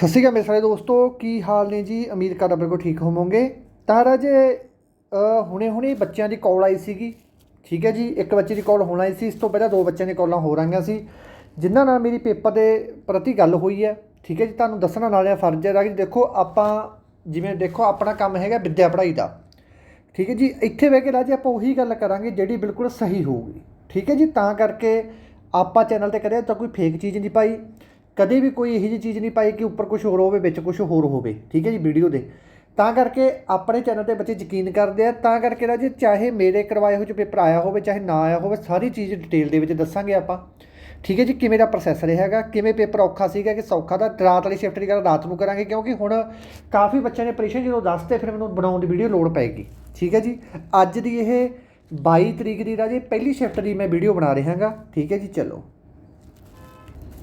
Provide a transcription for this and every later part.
ਸਤਿ ਸ਼੍ਰੀ ਅਕਾਲ ਮੇਰੇ ਸਾਰੇ ਦੋਸਤੋ, ਕੀ ਹਾਲ ਨੇ ਜੀ? ਉਮੀਦ ਕਰਦਾ ਬਿਲਕੁਲ ਠੀਕ ਹੋਵੋਗੇ। ਤਾਂ ਰਾਜੇ ਹੁਣੇ ਹੁਣੇ ਬੱਚਿਆਂ ਦੀ ਕਾਲ ਆਈ ਸੀਗੀ। ਠੀਕ ਹੈ ਜੀ, ਇੱਕ ਬੱਚੇ ਦੀ ਕਾਲ ਹੋਣ ਆਈ ਸੀ, ਇਸ ਤੋਂ ਪਹਿਲਾਂ ਦੋ ਬੱਚਿਆਂ ਦੀ ਕਾਲਾਂ ਹੋ ਰਹੀਆਂ ਸੀ। ਜਿਨ੍ਹਾਂ ਨਾਲ ਮੇਰੀ ਪੇਪਰ ਦੇ ਪ੍ਰਤੀ ਗੱਲ ਹੋਈ ਹੈ। ਠੀਕ ਹੈ ਜੀ, ਤੁਹਾਨੂੰ ਦੱਸਣਾ ਨਾਲੇ ਫਰਜ਼ ਹੈ ਕਿ ਦੇਖੋ ਆਪਾਂ ਜਿਵੇਂ ਦੇਖੋ ਆਪਣਾ ਕੰਮ ਹੈਗਾ ਵਿੱਦਿਆ ਪੜ੍ਹਾਈ ਦਾ। ਠੀਕ ਹੈ ਜੀ, ਇੱਥੇ ਬਹਿ ਕੇ ਰਾਜੇ ਆਪਾਂ ਉਹੀ ਗੱਲ ਕਰਾਂਗੇ ਜਿਹੜੀ ਬਿਲਕੁਲ ਸਹੀ ਹੋਊਗੀ। ਠੀਕ ਹੈ ਜੀ, ਤਾਂ ਕਰਕੇ ਆਪਾਂ ਚੈਨਲ ਤੇ ਕਦੇ ਤਾਂ ਕੋਈ ਫੇਕ ਚੀਜ਼ ਨਹੀਂ ਪਾਈ। ਕਦੇ ਵੀ ਕੋਈ ਇਹੋ ਜਿਹੀ ਚੀਜ਼ ਨਹੀਂ ਪਾਈ ਕਿ ਉੱਪਰ ਕੁਝ ਹੋਰ ਹੋਵੇ, ਵਿੱਚ ਕੁਝ ਹੋਰ ਹੋਵੇ। ਠੀਕ ਹੈ ਜੀ ਵੀਡੀਓ ਦੇ। ਤਾਂ ਕਰਕੇ ਆਪਣੇ ਚੈਨਲ ਤੇ ਬੱਚੇ ਯਕੀਨ ਕਰਦੇ ਆ, ਤਾਂ ਕਰਕੇ ਰਾਜੇ ਚਾਹੇ ਮੇਰੇ ਕਰਵਾਏ ਹੋਏ ਚ ਪੇਪਰ ਆਇਆ ਹੋਵੇ, ਚਾਹੇ ਨਾ ਆਇਆ ਹੋਵੇ, ਸਾਰੀ ਚੀਜ਼ ਡਿਟੇਲ ਦੇ ਵਿੱਚ ਦੱਸਾਂਗੇ ਆਪਾਂ। ਠੀਕ ਹੈ ਜੀ, ਕਿਵੇਂ ਦਾ ਪ੍ਰੋਸੈਸ ਹੈਗਾ, ਕਿਵੇਂ ਪੇਪਰ ਔਖਾ ਸੀਗਾ ਕਿ ਸੌਖਾ ਦਾ ਰਾਤ ਵਾਲੀ ਸ਼ਿਫਟ ਦੀ ਗੱਲ ਰਾਤ ਨੂੰ ਕਰਾਂਗੇ, ਕਿਉਂਕਿ ਹੁਣ ਕਾਫੀ ਬੱਚਿਆਂ ਨੇ ਪਰੇਸ਼ਾਨ, ਜਦੋਂ ਦੱਸਤੇ ਫਿਰ ਮੈਨੂੰ ਬਣਾਉਣ ਦੀ ਵੀਡੀਓ ਲੋੜ ਪਏਗੀ। ਠੀਕ ਹੈ ਜੀ, ਅੱਜ ਦੀ ਇਹ 22 ਤਰੀਕ ਦੀ ਰਾਜੇ ਪਹਿਲੀ ਸ਼ਿਫਟ ਦੀ ਮੈਂ ਵੀਡੀਓ ਬਣਾ ਰਿਹਾ ਹਾਂਗਾ। ਠੀਕ ਹੈ ਜੀ, ਚਲੋ।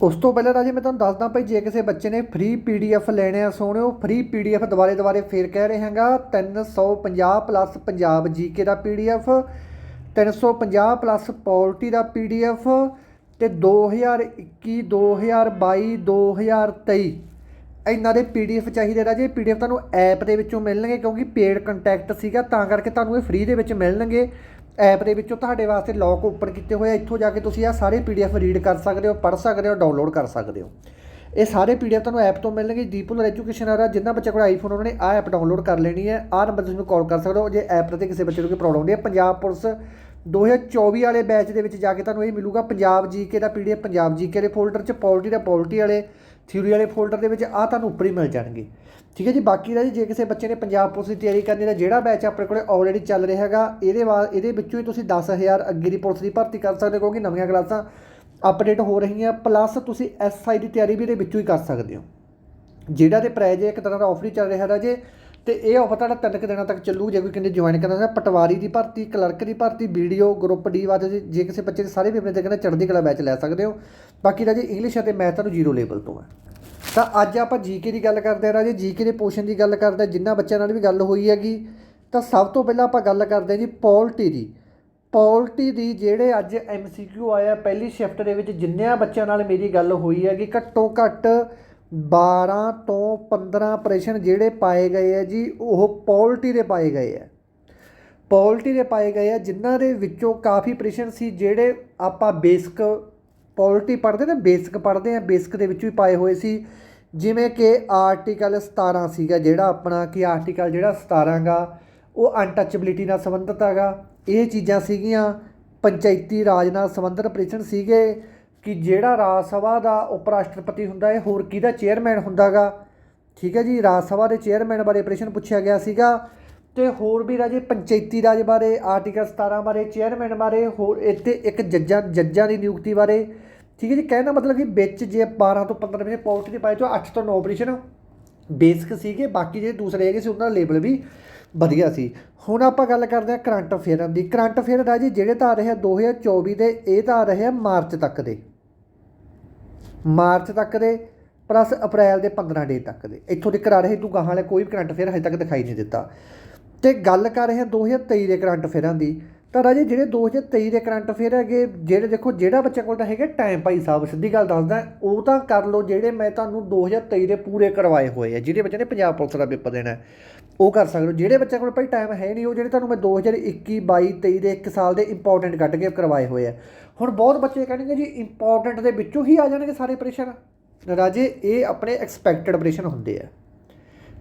ਉਸ ਤੋਂ ਪਹਿਲਾਂ ਰਾਜੇ ਮੈਂ ਤੁਹਾਨੂੰ ਦੱਸਦਾ ਭਾਈ, ਜੇ ਕਿਸੇ ਬੱਚੇ ਨੇ ਫ੍ਰੀ ਪੀਡੀਐਫ ਲੈਣੇ ਆ ਸੋਹਣਿਓ ਫ੍ਰੀ ਪੀਡੀਐਫ ਦੁਬਾਰੇ ਦੁਬਾਰੇ ਫੇਰ ਕਹਿ ਰਹੇ ਹਾਂਗਾ 350 ਪਲੱਸ ਪੰਜਾਬ ਜੀਕੇ ਦਾ ਪੀਡੀਐਫ 350 ਪਲੱਸ ਪੋਲਟੀ ਦਾ ਪੀਡੀਐਫ ਤੇ 2021 2022 2023 ਇਹਨਾਂ ਦੇ ਪੀਡੀਐਫ ਚਾਹੀਦੇ ਰਾਜੇ। ਪੀਡੀਐਫ ਤੁਹਾਨੂੰ ਐਪ ਦੇ ਵਿੱਚੋਂ ਮਿਲਣਗੇ ਕਿਉਂਕਿ ਪੇਡ ਕੰਟੈਕਟ ਸੀਗਾ, ਤਾਂ ਕਰਕੇ ਤੁਹਾਨੂੰ ਇਹ ਫ੍ਰੀ ਦੇ ਵਿੱਚ ਮਿਲਣਗੇ। ਐਪ ਦੇ ਵਿੱਚੋਂ ਤੁਹਾਡੇ ਵਾਸਤੇ ਲੌਕ ਓਪਨ ਕੀਤੇ ਹੋਏ ਆ। ਇੱਥੋਂ ਜਾ ਕੇ ਤੁਸੀਂ ਆ ਸਾਰੇ ਪੀਡੀਐਫ ਰੀਡ ਕਰ ਸਕਦੇ ਹੋ, ਪੜ੍ਹ ਸਕਦੇ ਹੋ ਡਾਊਨਲੋਡ ਕਰ ਸਕਦੇ ਹੋ। ਇਹ ਸਾਰੇ ਪੀਡੀਐਫ ਤੁਹਾਨੂੰ ਐਪ ਤੋਂ ਮਿਲਣਗੇ। ਦੀਪੂਲਰ ਐਜੂਕੇਸ਼ਨ ਆ ਜਿੰਨਾ ਬੱਚੇ ਕੋਲ ਆਈਫੋਨ ਉਹਨਾਂ ਨੇ ਆ ਐਪ ਡਾਊਨਲੋਡ ਕਰ ਲੈਣੀ ਹੈ। ਆਹ ਨੰਬਰ ਤੁਸੀਂ ਕਾਲ ਕਰ ਸਕਦੇ ਹੋ। ਜੇ ਐਪ ਤੇ ਕਿਸੇ ਬੱਚੇ ਨੂੰ ਕੋਈ ਪ੍ਰੋਬਲਮ ਹੁੰਦੀ ਹੈ, ਪੰਜਾਬ ਪੁਲਿਸ 2024 ਵਾਲੇ ਬੈਚ ਦੇ ਵਿੱਚ ਜਾ ਕੇ ਤੁਹਾਨੂੰ ਇਹ ਮਿਲੂਗਾ। ਪੰਜਾਬ ਜੀਕੇ ਦਾ ਪੀਡੀਐਫ ਪੰਜਾਬ ਜੀਕੇ ਦੇ ਫੋਲਡਰ 'ਚ ਪੋਲਟੀ ਦਾ ਪੋਲਟੀ ਵਾਲੇ ਥਿਊਰੀ ਵਾਲੇ ਫੋਲਡਰ ਦੇ ਵਿੱਚ ਆ ਤੁਹਾਨੂੰ ਉੱਪਰ ਹੀ ਮਿਲ ਜਾਣਗੇ। ਠੀਕ ਹੈ ਜੀ, ਬਾਕੀ ਦਾ ਜੀ, ਜੇ ਕਿਸੇ ਬੱਚੇ ਨੇ ਪੰਜਾਬ ਪੁਲਿਸ ਦੀ ਤਿਆਰੀ ਕਰਨੀ ਦਾ ਜਿਹੜਾ ਬੈਚ ਆਪਣੇ ਕੋਲੇ ਆਲਰੇਡੀ ਚੱਲ ਰਿਹਾ ਹੈਗਾ, ਇਹਦੇ ਬਾਅਦ ਇਹਦੇ ਵਿੱਚੋਂ ਹੀ ਤੁਸੀਂ 10000 ਅੱਗੇ ਦੀ ਪੁਲਿਸ ਦੀ ਭਰਤੀ ਕਰ ਸਕਦੇ ਹੋ, ਕਿਉਂਕਿ ਨਵੀਆਂ ਕਲਾਸਾਂ ਅਪਡੇਟ ਹੋ ਰਹੀਆਂ ਪਲੱਸ ਤੁਸੀਂ ਐਸਆਈ ਦੀ ਤਿਆਰੀ ਵੀ ਇਹਦੇ ਵਿੱਚੋਂ ਹੀ ਕਰ ਸਕਦੇ ਹੋ। ਜਿਹੜਾ ਤੇ ਪ੍ਰਾਈਜ਼ ਇੱਕ ਤਰ੍ਹਾਂ ਦਾ ਆਫਰ ਹੀ ਚੱਲ ਰਿਹਾ ਰਾਜੇ ਤੇ ਇਹ ਆਫਰ ਤੁਹਾਡਾ ਤਿੰਨ ਕੁ ਦਿਨਾਂ ਤੱਕ ਚੱਲੂ, ਜੇ ਕੋਈ ਕਹਿੰਦੇ ਜੁਆਇਨ ਕਰਨਾ ਹੈ ਪਟਵਾਰੀ ਦੀ ਭਰਤੀ ਕਲਰਕ ਦੀ ਭਰਤੀ ਵੀਡੀਓ ਗਰੁੱਪ ਡੀ ਵਾਸਤੇ ਜੇ ਕਿਸੇ ਬੱਚੇ ਦੇ ਸਾਰੇ ਪੇਪਰ ਤੇ ਕਹਿੰਦਾ ਚੜ੍ਹਦੀ ਕਲਾ ਬੈਚ ਲੈ ਸਕਦੇ ਹੋ। ਬਾਕੀ ਰਾਜੇ ਇੰਗਲਿਸ਼ ਅਤੇ ਮੈਥ ਤੁਹਾਨੂੰ ਜ਼ੀਰੋ ਲੈਵਲ ਤੋਂ ਹੈ। ਤਾਂ ਅੱਜ ਆਪਾਂ ਜੀਕੇ ਦੀ ਗੱਲ ਕਰਦੇ ਹਾਂ ਰਾਜੇ ਜੀਕੇ ਦੇ ਪੋਰਸ਼ਨ ਦੀ ਗੱਲ ਕਰਦੇ ਹਾਂ, ਜਿੰਨਾ ਬੱਚਿਆਂ ਨਾਲ ਵੀ ਗੱਲ ਹੋਈ ਹੈਗੀ। ਤਾਂ ਸਭ ਤੋਂ ਪਹਿਲਾਂ ਆਪਾਂ ਗੱਲ ਕਰਦੇ ਹਾਂ ਜੀ ਪੋਲਟੀ ਦੀ। ਪੋਲਟੀ ਦੀ ਜਿਹੜੇ ਅੱਜ ਐਮਸੀਕਿਊ ਆਇਆ, ਪਹਿਲੀ ਸ਼ਿਫਟ ਦੇ ਵਿੱਚ ਜਿੰਨਿਆਂ ਬੱਚਿਆਂ ਨਾਲ ਮੇਰੀ ਗੱਲ ਹੋਈ ਹੈਗੀ, ਘੱਟੋ ਘੱਟ 12 ਤੋਂ 15 ਪ੍ਰਸ਼ਨ ਜਿਹੜੇ ਪਾਏ ਗਏ ਆ ਜੀ, ਉਹ ਪੋਲਟੀ ਦੇ ਪਾਏ ਗਏ ਆ। ਪੋਲਟੀ ਦੇ ਪਾਏ ਗਏ ਆ ਜਿਨ੍ਹਾਂ ਦੇ ਵਿੱਚੋਂ ਕਾਫੀ ਪ੍ਰਸ਼ਨ ਸੀ ਜਿਹੜੇ ਆਪਾਂ ਬੇਸਿਕ ਪੋਲਟੀ ਪੜ੍ਹਦੇ ਨੇ ਬੇਸਿਕ ਪੜ੍ਹਦੇ ਆ ਬੇਸਿਕ ਦੇ ਵਿੱਚ ਵੀ ਪਾਏ ਹੋਏ ਸੀ। ਜਿਵੇਂ ਕਿ ਆਰਟੀਕਲ 17 ਸੀਗਾ, ਜਿਹੜਾ ਆਪਣਾ ਕਿ ਆਰਟੀਕਲ ਜਿਹੜਾ 17 ਗਾ ਉਹ ਅਨਟੱਚੇਬਿਲਿਟੀ ਨਾਲ ਸੰਬੰਧਿਤ ਹੈਗਾ। ਇਹ ਚੀਜ਼ਾਂ ਸੀਗੀਆਂ, ਪੰਚਾਇਤੀ ਰਾਜ ਨਾਲ ਸੰਬੰਧਿਤ ਪ੍ਰਸ਼ਨ ਸੀਗੇ ਕਿ ਜਿਹੜਾ ਰਾਜ ਸਭਾ ਦਾ ਉਪ ਰਾਸ਼ਟਰਪਤੀ ਹੁੰਦਾ ਹੈ ਹੋਰ ਕਿਹਦਾ ਚੇਅਰਮੈਨ ਹੁੰਦਾਗਾ? ਠੀਕ ਹੈ ਜੀ, ਰਾਜ ਸਭਾ ਦੇ ਚੇਅਰਮੈਨ ਬਾਰੇ ਪ੍ਰਸ਼ਨ ਪੁੱਛਿਆ ਗਿਆ ਸੀਗਾ। ਤੇ ਹੋਰ ਵੀ ਰਾਜੇ ਪੰਚਾਇਤੀ ਰਾਜ ਬਾਰੇ ਆਰਟੀਕਲ 17 ਬਾਰੇ ਚੇਅਰਮੈਨ ਬਾਰੇ, ਹੋਰ ਇੱਥੇ ਇੱਕ ਜੱਜਾਂ ਜੱਜਾਂ ਦੀ ਨਿਯੁਕਤੀ ਬਾਰੇ ਠੀਕ ਹੈ ਜੀ, ਕਹਿਣ ਦਾ ਮਤਲਬ ਕਿ ਵਿੱਚ ਜੇ 12 ਤੋਂ 15 ਵਿੱਚ ਪੋਲਿਟੀ ਦੇ ਪਾਏ ਚੋਂ 8 ਤੋਂ 9 ਪ੍ਰਸ਼ਨ ਬੇਸਿਕ ਸੀਗੇ, ਬਾਕੀ ਜਿਹੜੇ ਦੂਸਰੇ ਹੈਗੇ ਸੀ, ਉਹਨਾਂ ਦਾ ਲੇਬਲ ਵੀ ਵਧੀਆ ਸੀ। ਹੁਣ ਆਪਾਂ ਗੱਲ ਕਰਦੇ ਹਾਂ ਕਰੰਟ ਅਫੇਅਰਾਂ ਦੀ। ਕਰੰਟ ਅਫੇਅਰ ਦਾ ਜੀ, ਜਿਹੜੇ ਤਾਂ ਆ ਰਹੇ ਆ 2024 ਦੇ, ਇਹ ਤਾਂ ਆ ਰਹੇ ਆ ਮਾਰਚ ਤੱਕ ਦੇ। ਮਾਰਚ ਤੱਕ ਦੇ, ਪਲੱਸ ਅਪ੍ਰੈਲ ਦੇ 15 ਡੇ ਤੱਕ ਦੇ। ਇੱਥੋਂ ਤੱਕ ਆ ਰਹੇ ਤੂੰ ਗਾਹਾਂ ਵਾਲੇ ਕੋਈ ਵੀ ਕਰੰਟ ਅਫੇਅਰ ਹਜੇ ਤੱਕ ਦਿਖਾਈ ਨਹੀਂ ਦਿੱਤਾ। ਤੇ ਗੱਲ ਕਰ ਰਹੇ ਹਾਂ 2023 ਦੇ ਕਰੰਟ ਅਫੇਅਰਾਂ ਦੀ। ਤਾਂ ਰਾਜੇ ਜਿਹੜੇ 2023 ਦੇ ਕਰੰਟ ਅਫੇਅਰ ਹੈਗੇ, ਜਿਹੜੇ ਦੇਖੋ, ਜਿਹੜਾ ਬੱਚਾ ਕੋਲ ਤਾਂ ਹੈਗੇ ਟਾਈਮ ਭਾਈ ਸਾਹਿਬ, ਸਿੱਧੀ ਗੱਲ ਦੱਸਦਾ, ਉਹ ਤਾਂ ਕਰ ਲਓ ਜਿਹੜੇ ਮੈਂ ਤੁਹਾਨੂੰ 2023 ਦੇ ਪੂਰੇ ਕਰਵਾਏ ਹੋਏ ਆ, ਜਿਹੜੇ ਬੱਚੇ ਨੇ ਪੰਜਾਬ ਪੁਲਿਸ ਦਾ ਪੇਪਰ ਦੇਣਾ ਉਹ ਕਰ ਸਕਦੇ ਹੋ। ਜਿਹੜੇ ਬੱਚੇ ਕੋਲ ਭਾਈ ਟਾਈਮ ਹੈ ਨਹੀਂ, ਉਹ ਜਿਹੜੇ ਤੁਹਾਨੂੰ ਮੈਂ 2021 22 23 ਦੇ 1 ਸਾਲ ਦੇ ਇੰਪੋਰਟੈਂਟ ਕੱਢ ਕੇ ਕਰਵਾਏ ਹੋਏ ਆ। ਹੁਣ ਬਹੁਤ ਬੱਚੇ ਕਹਿਣਗੇ ਜੀ ਇੰਪੋਰਟੈਂਟ ਦੇ ਵਿੱਚੋਂ ਹੀ ਆ ਜਾਣਗੇ ਸਾਰੇ ਪ੍ਰਸ਼ਨ। ਰਾਜੇ, ਇਹ ਆਪਣੇ ਐਕਸਪੈਕਟਡ ਪ੍ਰਸ਼ਨ ਹੁੰਦੇ ਆ।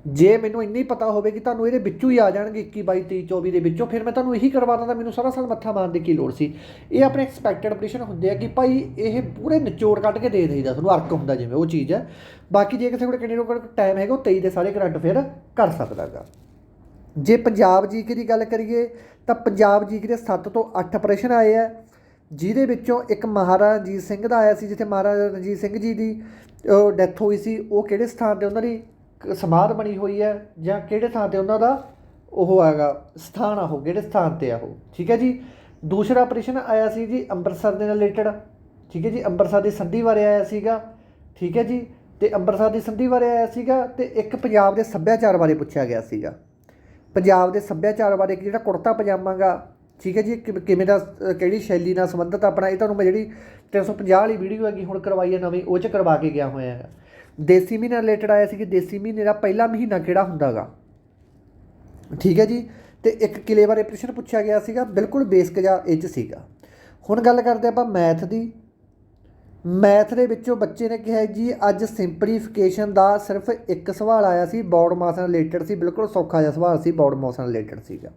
ਜੇ ਮੈਨੂੰ ਇੰਨੀ ਪਤਾ ਹੋਵੇ ਕਿ ਤੁਹਾਨੂੰ ਇਹਦੇ ਵਿੱਚੋਂ ਹੀ ਆ ਜਾਣਗੇ 21 22 23 24 ਦੇ ਵਿੱਚੋਂ, ਫਿਰ ਮੈਂ ਤੁਹਾਨੂੰ ਇਹੀ ਕਰਵਾ ਦਿੰਦਾ, ਮੈਨੂੰ ਸਾਰਾ ਸਾਲ ਮੱਥਾ ਮਾਰਨ ਦੀ ਕੀ ਲੋੜ ਸੀ। ਇਹ ਆਪਣੇ ਐਕਸਪੈਕਟਡ ਪ੍ਰਸ਼ਨ ਹੁੰਦੇ ਆ ਕਿ ਭਾਈ ਇਹ ਪੂਰੇ ਨਿਚੋੜ ਕੱਢ ਕੇ ਦੇ ਦੇਈਦਾ ਤੁਹਾਨੂੰ, ਅਰਕ ਹੁੰਦਾ ਜਿਵੇਂ, ਉਹ ਚੀਜ਼ ਹੈ। ਬਾਕੀ ਜੇ ਕਿਸੇ ਕੋਲ ਕਿੰਨੇ ਕੋਲ ਟਾਈਮ ਹੈਗਾ, ਉਹ 23 ਦੇ ਸਾਰੇ ਕਰੰਟ ਫਿਰ ਕਰ ਸਕਦਾਗਾ ਜੇ ਪੰਜਾਬ ਜੀਕੇ ਦੀ ਗੱਲ ਕਰੀਏ, ਤਾਂ ਪੰਜਾਬ ਜੀਕੇ ਦੇ 7 ਤੋਂ 8 ਪ੍ਰਸ਼ਨ ਆਏ ਆ, ਜਿਹਦੇ ਵਿੱਚੋਂ ਇੱਕ ਮਹਾਰਾਜਾ ਰਣਜੀਤ ਸਿੰਘ ਦਾ ਆਇਆ ਸੀ, ਜਿੱਥੇ ਮਹਾਰਾਜਾ ਰਣਜੀਤ ਸਿੰਘ ਜੀ ਦੀ ਡੈਥ ਹੋਈ ਸੀ, ਉਹ ਕਿਹੜੇ ਸਥਾਨ ਤੇ, ਉਹਨਾਂ ਦੀ ਸਮਾਧ ਬਣੀ ਹੋਈ ਹੈ ਜਾਂ ਕਿਹੜੇ ਥਾਂ ਤੇ ਉਹਨਾਂ ਦਾ ਉਹ ਹੈਗਾ, ਸਥਾਨ ਆ ਉਹ, ਕਿਹੜੇ ਸਥਾਨ ਤੇ ਆ ਉਹ। ਠੀਕ ਹੈ ਜੀ? ਦੂਸਰਾ ਪ੍ਰਸ਼ਨ ਆਇਆ ਸੀ ਜੀ ਅੰਮ੍ਰਿਤਸਰ ਦੇ ਨਾਲ ਰਿਲੇਟਡ ਠੀਕ ਹੈ ਜੀ? ਅੰਮ੍ਰਿਤਸਰ ਦੀ ਸੰਧੀ ਬਾਰੇ ਆਇਆ ਸੀਗਾ। ਠੀਕ ਹੈ ਜੀ? ਤੇ ਅੰਮ੍ਰਿਤਸਰ ਦੀ ਸੰਧੀ ਬਾਰੇ ਆਇਆ ਸੀਗਾ ਤੇ ਇੱਕ ਪੰਜਾਬ ਦੇ ਸੱਭਿਆਚਾਰ ਬਾਰੇ ਪੁੱਛਿਆ ਗਿਆ ਸੀਗਾ। ਪੰਜਾਬ ਦੇ ਸੱਭਿਆਚਾਰ ਬਾਰੇ ਕਿ ਜਿਹੜਾ ਕੁੜਤਾ ਪਜਾਮਾ ਠੀਕ ਹੈ ਜੀ? ਕਿ- ਕਿਵੇਂ ਦਾ ਕਿਹੜੀ ਸ਼ੈਲੀ ਨਾਲ ਸੰਬੰਧਿਤ ਆਪਣਾ, ਇਹ ਤੁਹਾਨੂੰ ਮੈਂ ਜਿਹੜੀ 350 ਵਾਲੀ ਵੀਡੀਓ ਹੈਗੀ, ਹੁਣ ਕਰਵਾਈ ਹੈ ਨਵੀਂ, ਉਹ ਚ ਕਰਵਾ ਕੇ ਗਿਆ ਹੋਇਆ ਹੈਗਾ। ਦੇਸੀ ਮਹੀਨਾ ਰਿਲੇਟਡ ਆਇਆ ਸੀ ਕਿ ਦੇਸੀ ਮਹੀਨੇ ਦਾ ਪਹਿਲਾ ਮਹੀਨਾ ਕਿਹੜਾ ਹੁੰਦਾਗਾ? ਠੀਕ ਹੈ ਜੀ? ਤੇ ਇੱਕ ਕਿਲੇ ਬਾਰੇ ਪ੍ਰਸ਼ਨ ਪੁੱਛਿਆ ਗਿਆ ਸੀਗਾ, ਬਿਲਕੁਲ ਬੇਸਿਕ ਜਿਹਾ ਇਹ 'ਚ ਸੀਗਾ। ਹੁਣ ਗੱਲ ਕਰਦੇ ਆਪਾਂ ਮੈਥ ਦੀ। ਮੈਥ ਦੇ ਵਿੱਚੋਂ ਬੱਚੇ ਨੇ ਕਿਹਾ ਜੀ, ਅੱਜ ਸਿੰਪਲੀਫਿਕੇਸ਼ਨ ਦਾ ਸਿਰਫ ਇੱਕ ਸਵਾਲ ਆਇਆ ਸੀ, ਬੌਡ ਮਾਸ ਨਾਲ ਰਿਲੇਟਡ ਸੀ, ਬਿਲਕੁਲ ਸੌਖਾ ਜਿਹਾ ਸਵਾਲ ਸੀ, ਬੌਡ ਮਾਸ ਨਾਲ ਰਿਲੇਟਡ ਸੀਗਾ।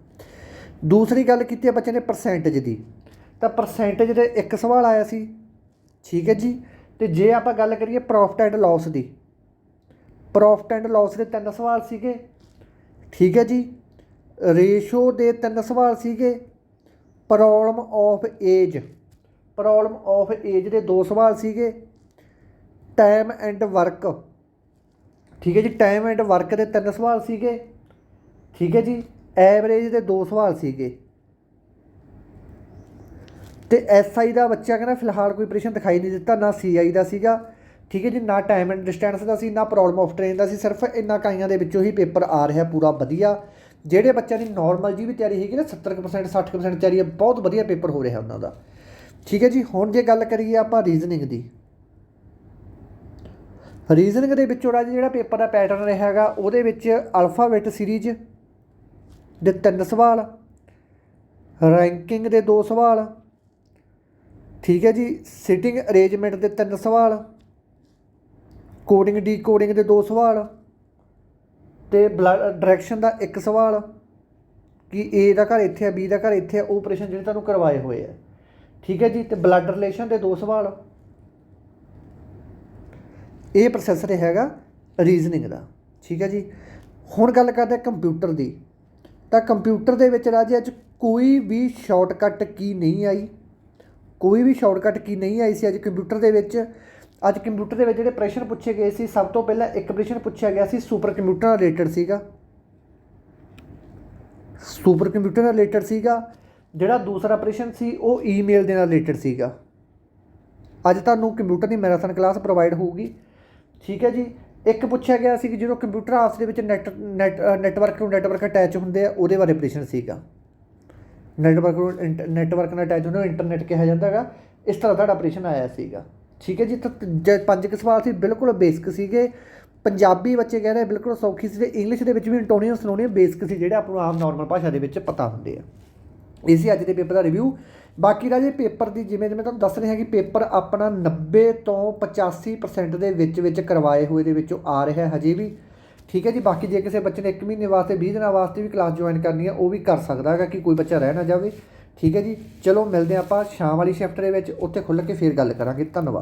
ਦੂਸਰੀ ਗੱਲ ਕੀਤੀ ਹੈ ਬੱਚੇ ਨੇ ਪਰਸੈਂਟੇਜ ਦੀ। ਤਾਂ ਪਰਸੈਂਟੇਜ ਦੇ ਇੱਕ ਸਵਾਲ ਆਇਆ ਸੀ। ਠੀਕ ਹੈ ਜੀ? ਤੇ ਜੇ ਆਪਾਂ ਗੱਲ ਕਰੀਏ ਪ੍ਰੋਫਿਟ ਐਂਡ ਲਾਸ ਦੀ ਪ੍ਰੋਫਿਟ ਐਂਡ ਲਾਸ ਦੇ ਤਿੰਨ ਸਵਾਲ ਸੀਗੇ, ਠੀਕ ਹੈ ਜੀ? ਰੇਸ਼ੋ ਦੇ ਤਿੰਨ ਸਵਾਲ ਸੀਗੇ problem of age problem of age ਦੇ ਦੋ ਸਵਾਲ ਸੀਗੇ ਟਾਈਮ ਐਂਡ ਵਰਕ ਠੀਕ ਹੈ ਜੀ? ਟਾਈਮ ਐਂਡ ਵਰਕ ਦੇ ਤਿੰਨ ਸਵਾਲ ਸੀਗੇ, ਠੀਕ ਹੈ ਜੀ? ਐਵਰੇਜ ਦੇ ਦੋ ਸਵਾਲ ਸੀਗੇ। ਤੇ ਐਸਆਈ ਦਾ ਬੱਚਾ ਕਹਿੰਦਾ ਫਿਲਹਾਲ ਕੋਈ ਪ੍ਰਸ਼ਨ ਦਿਖਾਈ ਨਹੀਂ ਦਿੱਤਾ, ਨਾ ਸੀਆਈ ਦਾ ਸੀਗਾ, ਠੀਕ ਹੈ ਜੀ, ਨਾ ਟਾਈਮ ਐਂਡ ਡਿਸਟੈਂਸ ਦਾ ਸੀ, ਨਾ ਪ੍ਰੋਬਲਮ ਆਫ ਟ੍ਰੇਨ ਦਾ ਸੀ, ਸਿਰਫ ਇੰਨਾ ਕਾਈਆਂ ਦੇ ਵਿੱਚੋਂ ਹੀ ਪੇਪਰ ਆ ਰਿਹਾ ਪੂਰਾ ਵਧੀਆ। ਜਿਹੜੇ ਬੱਚਿਆਂ ਦੀ ਨਾਰਮਲ ਜੀ ਵੀ ਤਿਆਰੀ ਹੈਗੀ ਨਾ 70% 60% ਤਿਆਰੀ ਹੈ, ਬਹੁਤ ਵਧੀਆ ਪੇਪਰ ਹੋ ਰਿਹਾ ਉਹਨਾਂ ਦਾ। ਠੀਕ ਹੈ ਜੀ, ਹੁਣ ਜੇ ਗੱਲ ਕਰੀਏ ਆਪਾਂ ਰੀਜ਼ਨਿੰਗ ਦੀ। ਰੀਜ਼ਨਿੰਗ ਦੇ ਵਿੱਚੋਂ ਰਾਜ ਜਿਹੜਾ ਪੇਪਰ ਦਾ ਪੈਟਰਨ ਰਿਹਾ ਹੈਗਾ, ਉਹਦੇ ਵਿੱਚ ਅਲਫਾਬੈਟ ਸੀਰੀਜ਼ ਦੇ ਤਿੰਨ ਸਵਾਲ ਰੈਂਕਿੰਗ ਦੇ ਦੋ ਸਵਾਲ ਠੀਕ ਹੈ ਜੀ ਸਿਟਿੰਗ ਅਰੇਂਜਮੈਂਟ ਦੇ ਤਿੰਨ ਸਵਾਲ ਕੋਡਿੰਗ ਡੀਕੋਡਿੰਗ ਦੇ ਦੋ ਸਵਾਲ ਤੇ ਡਾਇਰੈਕਸ਼ਨ ਦਾ ਇੱਕ ਸਵਾਲ ਕਿ A ਦਾ ਘਰ ਇੱਥੇ ਆ, B ਦਾ ਘਰ ਇੱਥੇ ਆ, ਉਹ ਪ੍ਰਸ਼ਨ ਜਿਹੜੇ ਤੁਹਾਨੂੰ ਕਰਵਾਏ ਹੋਏ ਆ। ਠੀਕ ਹੈ ਜੀ, ਤੇ ਬਲੱਡ ਰਿਲੇਸ਼ਨ ਦੇ ਦੋ ਸਵਾਲ। ਇਹ ਪ੍ਰੋਸੈਸਰ ਹੈਗਾ ਰੀਜ਼ਨਿੰਗ ਦਾ। ਠੀਕ ਹੈ ਜੀ, ਹੁਣ ਗੱਲ ਕਰਦੇ ਹਾਂ ਕੰਪਿਊਟਰ ਦੀ। ਤਾਂ ਕੰਪਿਊਟਰ ਦੇ ਵਿੱਚ ਰਾਜੇ ਅੱਜ ਕੋਈ ਵੀ ਸ਼ਾਰਟਕਟ ਕੀ ਨਹੀਂ ਆਈ। ਕੋਈ ਵੀ ਸ਼ਾਰਟਕਟ ਕੀ ਨਹੀਂ ਆਈ ਸੀ ਅੱਜ ਕੰਪਿਊਟਰ ਦੇ ਵਿੱਚ। ਅੱਜ ਕੰਪਿਊਟਰ ਦੇ ਵਿੱਚ ਜਿਹੜੇ ਪ੍ਰਸ਼ਨ ਪੁੱਛੇ ਗਏ ਸੀ, ਸਭ ਤੋਂ ਪਹਿਲਾਂ ਇੱਕ ਪ੍ਰਸ਼ਨ ਪੁੱਛਿਆ ਗਿਆ ਸੀ, ਸੁਪਰ ਕੰਪਿਊਟਰ ਨਾਲ ਰਿਲੇਟਡ ਸੀਗਾ। ਸੁਪਰ ਕੰਪਿਊਟਰ ਨਾਲ ਰਿਲੇਟਡ ਸੀਗਾ। ਜਿਹੜਾ ਦੂਸਰਾ ਪ੍ਰਸ਼ਨ ਸੀ, ਉਹ ਈਮੇਲ ਦੇ ਨਾਲ ਰਿਲੇਟਡ ਸੀਗਾ। ਅੱਜ ਤੁਹਾਨੂੰ ਕੰਪਿਊਟਰ ਦੀ ਮੈਰਾਥਨ ਕਲਾਸ ਪ੍ਰੋਵਾਈਡ ਹੋਊਗੀ। ਠੀਕ ਹੈ ਜੀ। ਇੱਕ ਪੁੱਛਿਆ ਗਿਆ ਸੀ ਕਿ ਜਦੋਂ ਕੰਪਿਊਟਰ ਆਪਸ ਦੇ ਵਿੱਚ ਨੈਟ ਨੈਟ ਨੈਟਵਰਕ ਨੂੰ ਨੈਟਵਰਕ ਅਟੈਚ ਹੁੰਦੇ ਆ, ਉਹਦੇ ਬਾਰੇ ਪ੍ਰਸ਼ਨ ਸੀਗਾ। ਨੈਟਵਰਕ ਨੂੰ ਨੈਟਵਰਕ ਨਾਲ ਅਟੈਚ ਹੁੰਦਾ, ਇੰਟਰਨੈਟ ਕਿਹਾ ਜਾਂਦਾ ਹੈਗਾ। ਇਸ ਤਰ੍ਹਾਂ ਦਾ ਆਪਰੇਸ਼ਨ ਆਇਆ ਸੀਗਾ। ਠੀਕ ਹੈ ਜੀ ਤਾਂ ਪੰਜ ਕੁ ਸਵਾਲ ਸੀ, ਬਿਲਕੁਲ ਬੇਸਿਕ ਸੀਗੇ। ਪੰਜਾਬੀ ਬੱਚੇ ਕਹਿ ਰਹੇ, ਬਿਲਕੁਲ ਸੌਖੀ ਸੀ, ਤੇ ਇੰਗਲਿਸ਼ ਦੇ ਵਿੱਚ ਵੀ ਇੰਟੋਨੀਅਮ ਸੁਣਾਉਣੇ ਬੇਸਿਕ ਸੀ, ਜਿਹੜੇ ਆਪਾਂ ਨੂੰ ਆਮ ਨਾਰਮਲ ਭਾਸ਼ਾ ਦੇ ਵਿੱਚ ਪਤਾ ਹੁੰਦੇ ਆ। ਇਹ ਸੀ ਅੱਜ ਦੇ ਪੇਪਰ ਦਾ ਰਿਵਿਊ ਬਾਕੀ ਰਾਜੇ ਪੇਪਰ ਦੀ ਜਿਵੇਂ ਜਿਵੇਂ ਤੁਹਾਨੂੰ ਦੱਸ ਰਿਹਾ ਕਿ ਪੇਪਰ ਆਪਣਾ 90 ਤੋਂ 85% ਦੇ ਵਿੱਚ ਵਿੱਚ ਕਰਵਾਏ ਹੋਏ ਦੇ ਵਿੱਚੋਂ ਆ ਰਿਹਾ ਹਜੇ ਵੀ। ਠੀਕ ਹੈ ਜੀ, ਬਾਕੀ ਜੇ ਕਿਸੇ ਬੱਚੇ ਨੇ 1 ਮਹੀਨੇ ਵਾਸਤੇ 20 ਦਿਨਾਂ ਵਾਸਤੇ ਵੀ ਕਲਾਸ ਜੁਆਇਨ ਕਰਨੀ ਹੈ, ਉਹ ਵੀ ਕਰ ਸਕਦਾ ਹੈਗਾ ਕਿ ਕੋਈ ਬੱਚਾ ਰਹਿ ਨਾ ਜਾਵੇ। ਠੀਕ ਹੈ ਜੀ, ਚਲੋ ਮਿਲਦੇ ਹਾਂ ਆਪਾਂ ਸ਼ਾਮ ਵਾਲੀ ਸ਼ਿਫਟ ਦੇ ਵਿੱਚ, ਉੱਥੇ ਖੁੱਲ੍ਹ ਕੇ ਫੇਰ ਗੱਲ ਕਰਾਂਗੇ। ਧੰਨਵਾਦ।